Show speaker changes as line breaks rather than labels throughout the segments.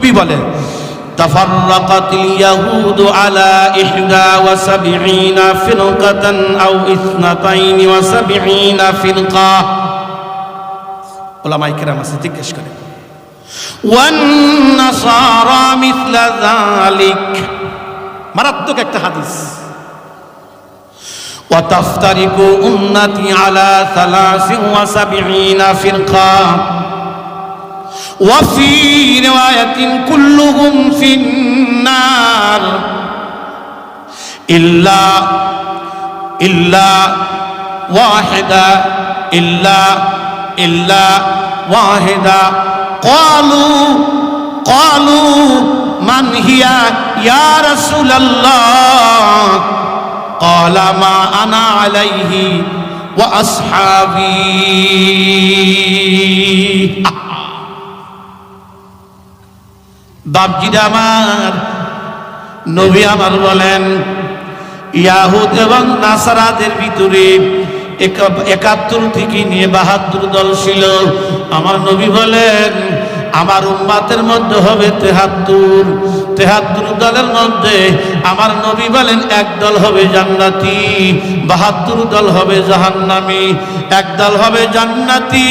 নবী বলেন تفرقت اليهود على إحدى وسبعين فرقة أو اثنتين وسبعين فرقة ওলামাই কেরাম আছে জিজ্ঞেস করে والنصارى مثل ذلك মারাত্মক একটা হাদিস وتفترق أمتي على ثلاث وسبعين فرقة وفي رواية كلهم في النار. إلا إلا واحدة إلا إلا واحدة. قالوا قالوا من هي يا رسول الله؟ قال ما أنا عليه وأصحابي. বাপজিরা আমার, নবী আমার বলেন, ইয়াহুদ এবং নাসারাদের ভিতরে একাত্তর থেকে নিয়ে বাহাত্তর দল ছিল। আমার নবী বলেন, আমার উম্মাতের মধ্যে হবে তেহাত্তর। তেহাত্তর দলের মধ্যে আমার নবী বলেন, এক দল হবে জান্নাতি, বাহাত্তর দল হবে জাহান্নামি। এক দল হবে জান্নাতি।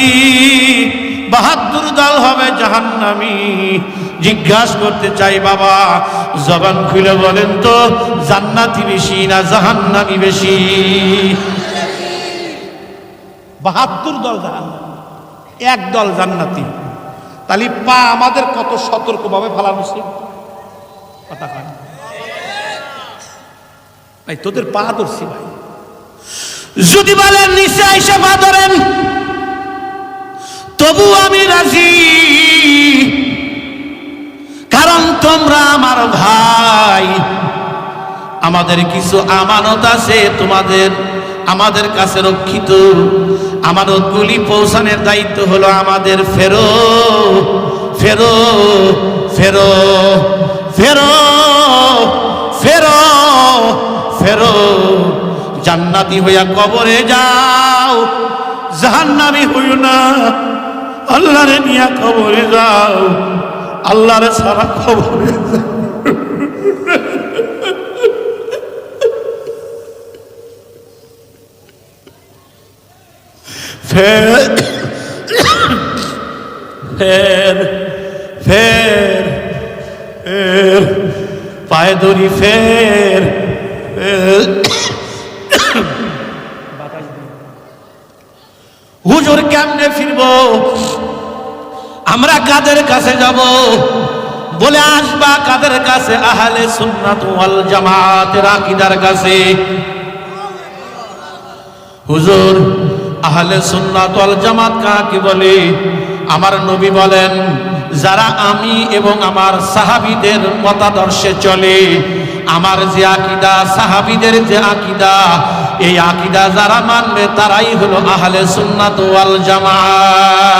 বাহাত্তর দল হবে জাহান্নামি। জিজ্ঞাসা করতে চাই, বাবা, জবান খুলে বলেন তো, জান্নাতি বেশি না জাহান্নামি বেশি? বাহাত্তর দল জাহান্নামি। এক দল জান্নাতি। তাহলে পা আমাদের কত সতর্কভাবে ফালানো ছিল কথা তোদের পা ধরছি, ভাই। যদি বলেন, নিচে এসে পা ধরেন। তবু আমি রাজি। কারণ তোমরা আমার ভাই। আমাদের কিছু আমানত আছে তোমাদের, আমাদের কাছে রক্ষিত। আমানতগুলি পৌঁছানোর দায়িত্ব হলো আমাদের ফেরো ফেরো ফেরো ফেরো ফেরো ফেরো। জান্নাতি হইয়া কবরে যাও, জাহান্নামি হইও না। আল্লাহরে নিয়া কবরে যাও। আল্লাহরে সারা যাও। ফের ফের ফের ফের, পায়ে ফের। হুজুর কেমনে ফিরবো? আমরা কাদের কাছে যাব? বলে আসবা কাদের কাছে? আহলে সুন্নাত ওয়াল জামাতের আকীদার কাছে। হুজুর, আহলে সুন্নাত ওয়াল জামাত কাকে বলে? আমার নবী বলেন, যারা আমি এবং আমার সাহাবীদের মতাদর্শে চলে, আমার যে আকীদা, সাহাবীদের যে আকীদা, এই আকীদা যারা মানবে তারাই হলো আহলে সুন্নাত ওয়াল জামাত।